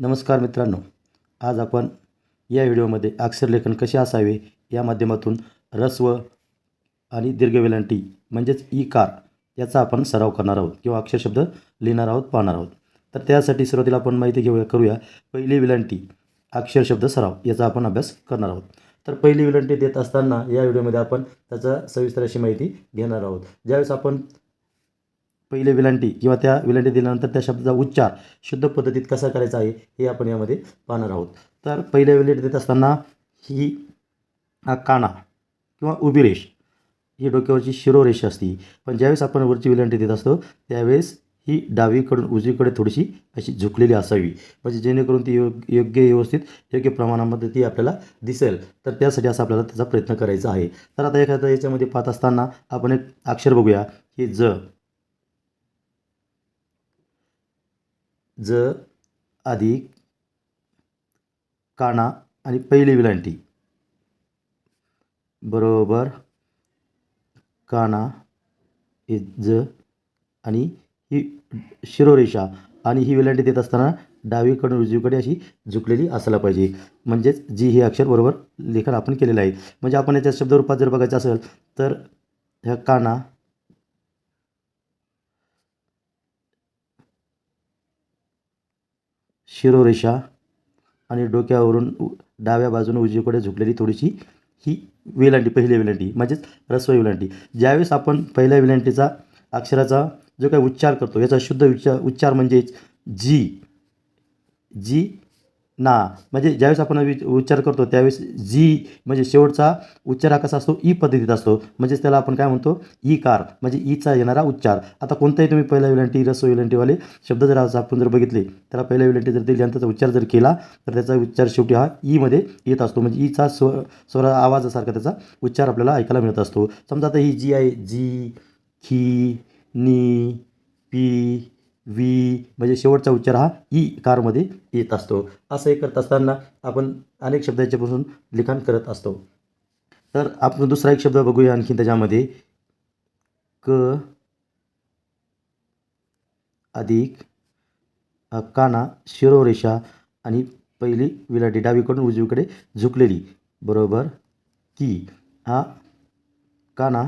नमस्कार मित्रांनो. आज आपण या व्हिडिओमध्ये अक्षरलेखन कसे असावे या माध्यमातून रस्व आणि दीर्घवेलांटी म्हणजेच ई कार याचा आपण सराव करणार आहोत किंवा अक्षरशब्द लिहिणार आहोत पाहणार आहोत. तर त्यासाठी सुरुवातीला आपण माहिती घेऊया करूया. पहिली विलांटी अक्षरशब्द सराव याचा आपण अभ्यास करणार आहोत. तर पहिली विलंटी देत असताना या व्हिडिओमध्ये आपण त्याचा सविस्तर अशी माहिती घेणार आहोत. ज्यावेळेस आपण पहिले विलांटी किंवा त्या विलांटी दिल्यानंतर त्या शब्दाचा उच्चार शुद्ध पद्धतीत कसा करायचा आहे हे आपण यामध्ये पाहणार आहोत. तर पहिल्या विलांटी देत असताना ही काना किंवा उभी रेष ही डोक्यावरची शिरोरेषा असते. पण ज्यावेळेस आपण वरची विलांटी देत असतो त्यावेळेस ही डावीकडून उजवीकडे थोडीशी अशी झुकलेली असावी. म्हणजे जेणेकरून ती योग योग्य व्यवस्थित योग्य प्रमाणामध्ये ती आपल्याला दिसेल. तर त्यासाठी असा आपल्याला त्याचा प्रयत्न करायचा आहे. तर आता एखादा याच्यामध्ये पाहत असताना आपण एक अक्षर बघूया की ज. ज अधिक काना आणि पहिली विलांटी. बरोबर. काना हे ज आणि ही शिरोरेषा आणि ही विलांटी देत असताना डावीकडून उजवीकडे अशी झुकलेली असायला पाहिजे. म्हणजेच जी हे अक्षर बरोबर लेखन आपण केलेलं आहे. म्हणजे आपण याच्या शब्दरूपात जर बघायचं असेल तर ह्या काना शिरोरेषा आणि डोक्यावरून डाव्या बाजूने उजवीकडे झुकलेली थोडीशी ही वेलांटी पहिली वेलांटी म्हणजेच रस्व वेलांटी. ज्यावेळेस आपण पहिल्या वेलांटीचा अक्षराचा जो काही उच्चार करतो याचा शुद्ध उच्चार उच्चार म्हणजेच जी जी ना. म्हणजे ज्यावेळेस आपण वि- उच्चार करतो त्यावेळेस जी म्हणजे शेवटचा उच्चार हा कसा असतो ई पद्धतीत असतो. म्हणजेच त्याला आपण काय म्हणतो? ई कार म्हणजे ईचा येणारा उच्चार. आता कोणताही तुम्ही पहिल्या विलंटी रस्व विलंटीवाले शब्द जर आज आपण जर बघितले त्याला पहिल्या विलंटी जर दिली आणि त्याचा उच्चार जर केला तर त्याचा उच्चार शेवटी हा ईमध्ये येत असतो. म्हणजे ईचा स्व स्वर आवाजासारखा त्याचा उच्चार आपल्याला ऐकायला मिळत असतो. समजा आता ही जी आहे जी खी नी पी वी म्हणजे शेवटचा उच्चार हा ई कारमध्ये येत असतो. असं हे करत असताना आपण अनेक शब्द याच्यापासून लिखाण करत असतो. तर आपण दुसरा एक शब्द बघूया आणखी त्याच्यामध्ये. क अधिक काना शिरोरेषा आणि पहिली विलाटी डावीकडून उजवीकडे झुकलेली. बरोबर. की हा काना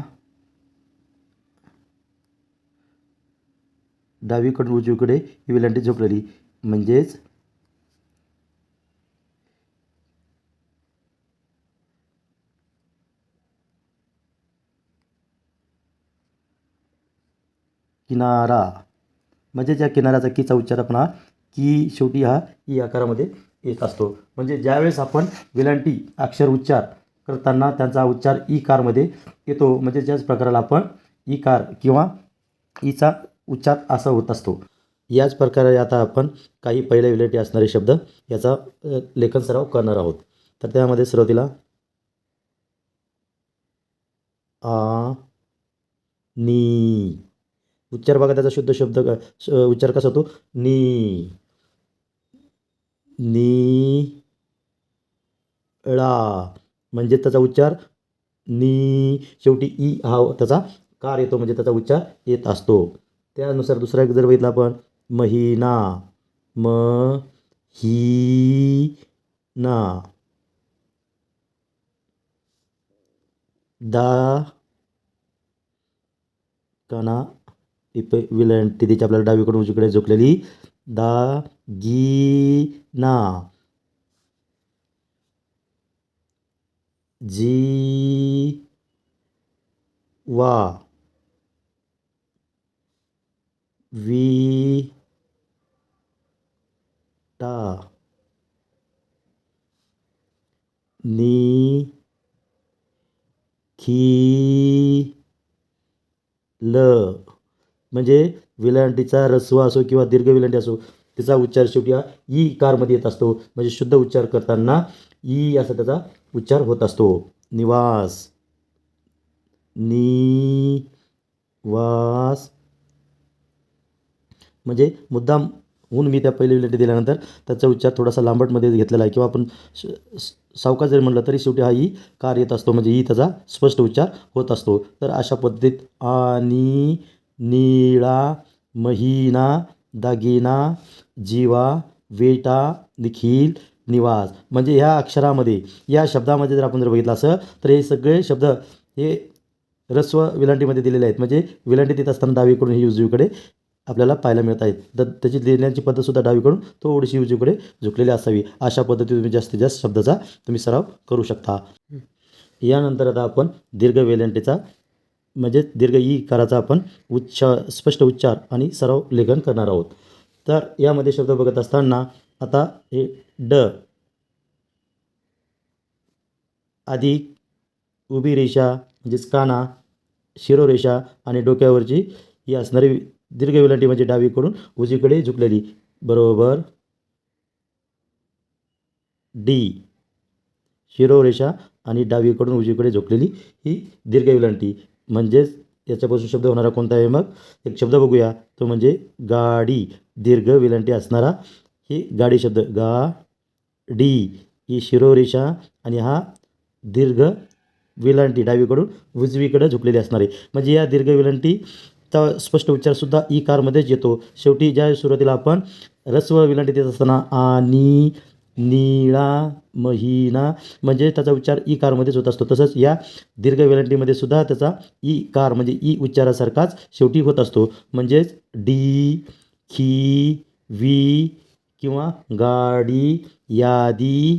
डावीकडून उजवीकडे ही वेलांटी झोपलेली. म्हणजेच किनारा. म्हणजे या किनाऱ्याचा कीचा उच्चार आपण हा की शेवटी हा ई आकारामध्ये येत असतो. म्हणजे ज्यावेळेस आपण विलांटी अक्षर उच्चार करताना त्यांचा उच्चार ई कारमध्ये येतो. म्हणजे ज्याच प्रकाराला आपण ई कार किंवा ईचा उच्चार असा होत असतो. याच प्रकारे आता आपण काही पहिल्या विलेटी असणारे शब्द याचा लेखन सराव करणार आहोत. तर त्यामध्ये सुरुवातीला आ नी. उच्चार बघा त्याचा शुद्ध शब्द क- श- उच्चार कसा होतो? नी. नी. ळा. म्हणजे त्याचा उच्चार नी. शेवटी ई हा त्याचा कार येतो म्हणजे त्याचा उच्चार येत असतो. त्यानुसार दुसरा एक जर बघितला आपण महिना म ही ना दा काना इप विलंटी तिची आपल्याला डावीकडून उजवीकडे झोकलेली दा गी ना. जी वा. वी टा नी खी ल म्हणजे विलांटीचा रस्व असो किंवा दीर्घ विलांटी असो त्याचा उच्चार शेवटी हा ई कारमध्ये येत असतो. म्हणजे शुद्ध उच्चार करताना ई असा त्याचा उच्चार होत असतो. निवास. नी म्हणजे मुद्दाम होऊन मी त्या पहिली विलांटी दिल्यानंतर त्याचा उच्चार थोडासा लांबटमध्ये घेतलेला आहे. किंवा आपण सावका जरी म्हटलं तरी शेवटी हा ई कार येत असतो. म्हणजे ई त्याचा स्पष्ट उच्चार होत असतो. तर अशा पद्धतीत आणि निळा महिना दागिना जीवा वेटा निखिल निवास म्हणजे ह्या अक्षरामध्ये या शब्दामध्ये जर आपण जर बघितलं असं तर हे सगळे शब्द हे रस्व विलांटीमध्ये दिलेले आहेत. म्हणजे विलांटी देत असताना डावीकडून हे उजवीकडे आपल्याला पाहायला मिळत आहेत. तर त्याची लिहिण्याची पद्धतसुद्धा डावीकडून थोडीशी उजवीकडे झुकलेली असावी. अशा पद्धतीने तुम्ही जास्तीत जास्त शब्दाचा तुम्ही सराव करू शकता. यानंतर आता आपण दीर्घ वेलेंटीचा म्हणजे दीर्घ ई काराचा आपण उच्चार स्पष्ट उच्चार आणि सराव लेखन करणार आहोत. तर यामध्ये शब्द बघत असताना आता हे ड अधिक उभी रेषा म्हणजेच काना शिरोरेषा आणि डोक्यावरची ही असणारी दीर्घ वेलांटी म्हणजे डावीकडून उजवीकडे झुकलेली. बरोबर. डी. शिरोरेषा आणि डावीकडून उजवीकडे झोकलेली ही दीर्घ वेलांटी म्हणजेच याच्यापासून शब्द होणारा कोणता आहे मग? एक शब्द बघूया. तो म्हणजे गाडी. दीर्घ वेलांटी असणारा ही गाडी शब्द. गा डी ही शिरोरेषा आणि हा दीर्घ विलांटी डावीकडून उजवीकडे झुकलेली असणार आहे. म्हणजे या दीर्घ वेलांटी त्या स्पष्ट उच्चारसुद्धा ई कारमध्येच येतो. शेवटी ज्या सुरुवातीला आपण रस्व विलांटी देत असताना आणि निळा महिना म्हणजे त्याचा उच्चार ई कारमध्येच होत असतो. तसंच या दीर्घ वेलांटीमध्ये सुद्धा त्याचा ई कार म्हणजे ई उच्चारासारखाच शेवटी होत असतो. म्हणजेच डी खी वी किंवा गाडी यादी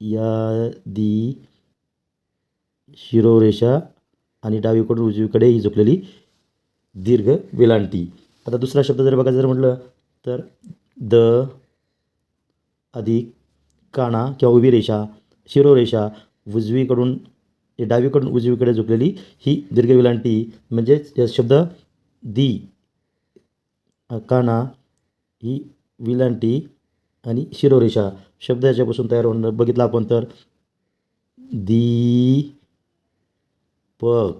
यादी शिरोरेषा आणि डावीकडून उजवीकडे ही झुकलेली दीर्घ वेलांटी. आता दुसरा शब्द जर बघायचं जर म्हटलं तर द अधिक काणा किंवा उभी रेषा शिरोरेषा उजवीकडून डावीकडून उजवीकडे झुकलेली ही दीर्घ विलांटी. म्हणजेच या शब्द दी काणा ही विलांटी आणि शिरोरेषा शब्द याच्यापासून तयार होणं बघितलं आपण तर दी पग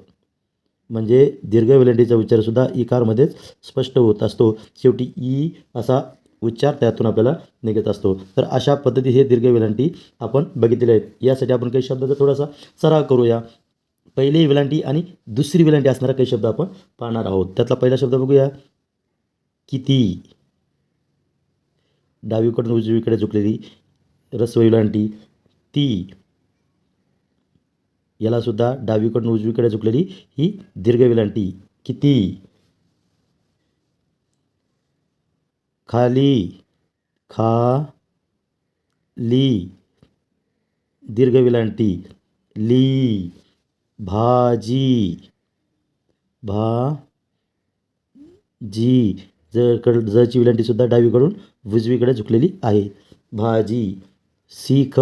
म्हणजे दीर्घ वेलांटीचा उच्चारसुद्धा इकारमध्येच स्पष्ट होत असतो. शेवटी ई असा उच्चार त्यातून आपल्याला निघत असतो. तर अशा पद्धती हे दीर्घ वेलांटी आपण बघितलेले आहेत. यासाठी आपण काही शब्दाचा थोडासा सराव करूया. पहिली वेलांटी आणि दुसरी वेलांटी असणारा काही शब्द आपण पाहणार आहोत. त्यातला पहिला शब्द बघूया. किती? डावीकडून उजवीकडे झुकलेली रस्व वेलांटी ती यालासुद्धा डावीकडून उजवीकडे झुकलेली ही दीर्घ विलांटी किती? खाली. खा. ली. दीर्घ विलांटी ली. भाजी. भा जी जकड जची विलांटीसुद्धा डावीकडून उजवीकडे झुकलेली आहे. भाजी. सीख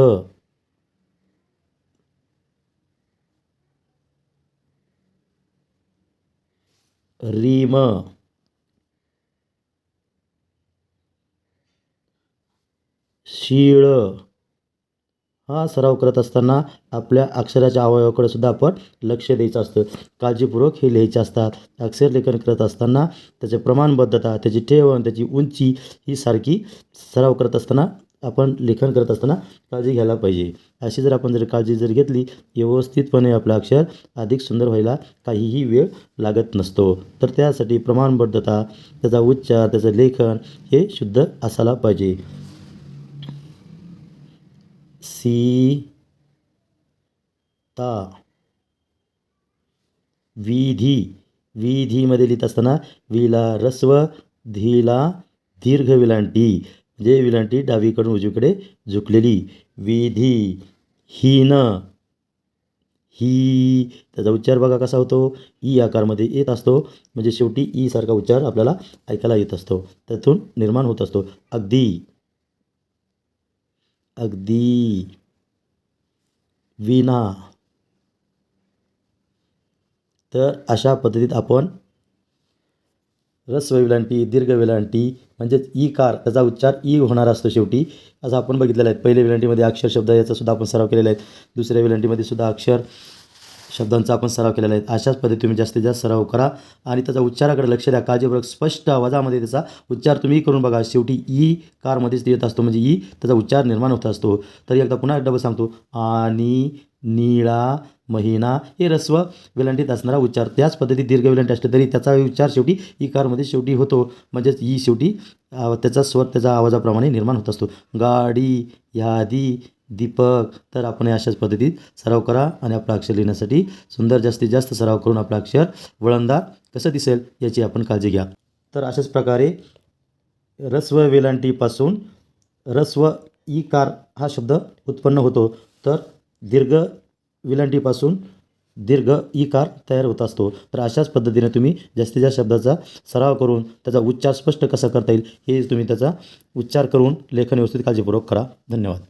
रीम. शीळ. हा सराव करत असताना आपल्या अक्षराच्या अवयवाकडे सुद्धा आपण लक्ष द्यायचं असतं. काळजीपूर्वक हे लिहायचे असतात. अक्षर लेखन करत असताना त्याचे प्रमाणबद्धता त्याची ठेवण त्याची उंची ही सारखी सराव करत असताना आपण लेखन करत असताना काळजी घ्यायला पाहिजे. अशी जर आपण जर काळजी जर घेतली व्यवस्थितपणे आपलं अक्षर अधिक सुंदर व्हायला काहीही वेळ लागत नसतो. तर त्यासाठी प्रमाणबद्धता त्याचा उच्चार त्याचं लेखन हे शुद्ध असायला पाहिजे. सी. ता. विधी. विधीमध्ये लिहित असताना विला रस्व धीला दीर्घ विलांटी. म्हणजे विलांटी डावीकडून उजवीकडे झुकलेली विधी हीन ही त्याचा उच्चार बघा कसा होतो. ई आकारमध्ये येत असतो. म्हणजे शेवटी ई सारखा उच्चार आपल्याला ऐकायला येत असतो. त्यातून निर्माण होत असतो. अगदी अगदी विना. तर अशा पद्धतीत आपण रस्व वेलांटी दीर्घ वेलांटी म्हणजेच ई कार त्याचा उच्चार ई होणार असतो शेवटी. असं आपण बघितलेलं आहे. पहिल्या विलांटीमध्ये अक्षर शब्द याचा सुद्धा आपण सराव केलेला आहे. दुसऱ्या विलांटीमध्ये सुद्धा अक्षर शब्दांचा आपण सराव केलेला आहे. अशाच पद्धती तुम्ही जास्तीत जास्त सराव करा आणि त्याचा उच्चाराकडे लक्ष द्या. काळजीपूर्वक स्पष्ट आवाजामध्ये त्याचा उच्चार तुम्ही करून बघा. शेवटी ई कारमध्येच येत असतो. म्हणजे ई त्याचा उच्चार निर्माण होत असतो. तर एकदा पुन्हा डबल सांगतो. आणि निळा महिना हे रस्व वेलांटीत असणारा उच्चार. त्याच पद्धतीत दीर्घ वेलांटी असले तरी त्याचा उच्चार शेवटी इकारमध्ये शेवटी होतो. म्हणजेच ई शेवटी त्याचा स्वर त्याच्या आवाजाप्रमाणे निर्माण होत असतो. गाडी यादी दीपक. तर आपण अशाच पद्धतीत सराव करा आणि आपलं अक्षर लिहिण्यासाठी सुंदर जास्तीत जास्त सराव करून आपलं अक्षर वळंदा कसं दिसेल याची आपण काळजी घ्या. तर अशाच प्रकारे रस्व वेलांटीपासून रस्व ई कार हा शब्द उत्पन्न होतो. तर दीर्घ विलांटीपासून दीर्घ ई कार तयार होत असतो. तर अशाच पद्धतीने तुम्ही जास्तीत जास्त शब्दाचा सराव करून त्याचा उच्चार स्पष्ट कसा करता येईल हे तुम्ही त्याचा उच्चार करून लेखन व्यवस्थित काळजीपूर्वक करा. धन्यवाद.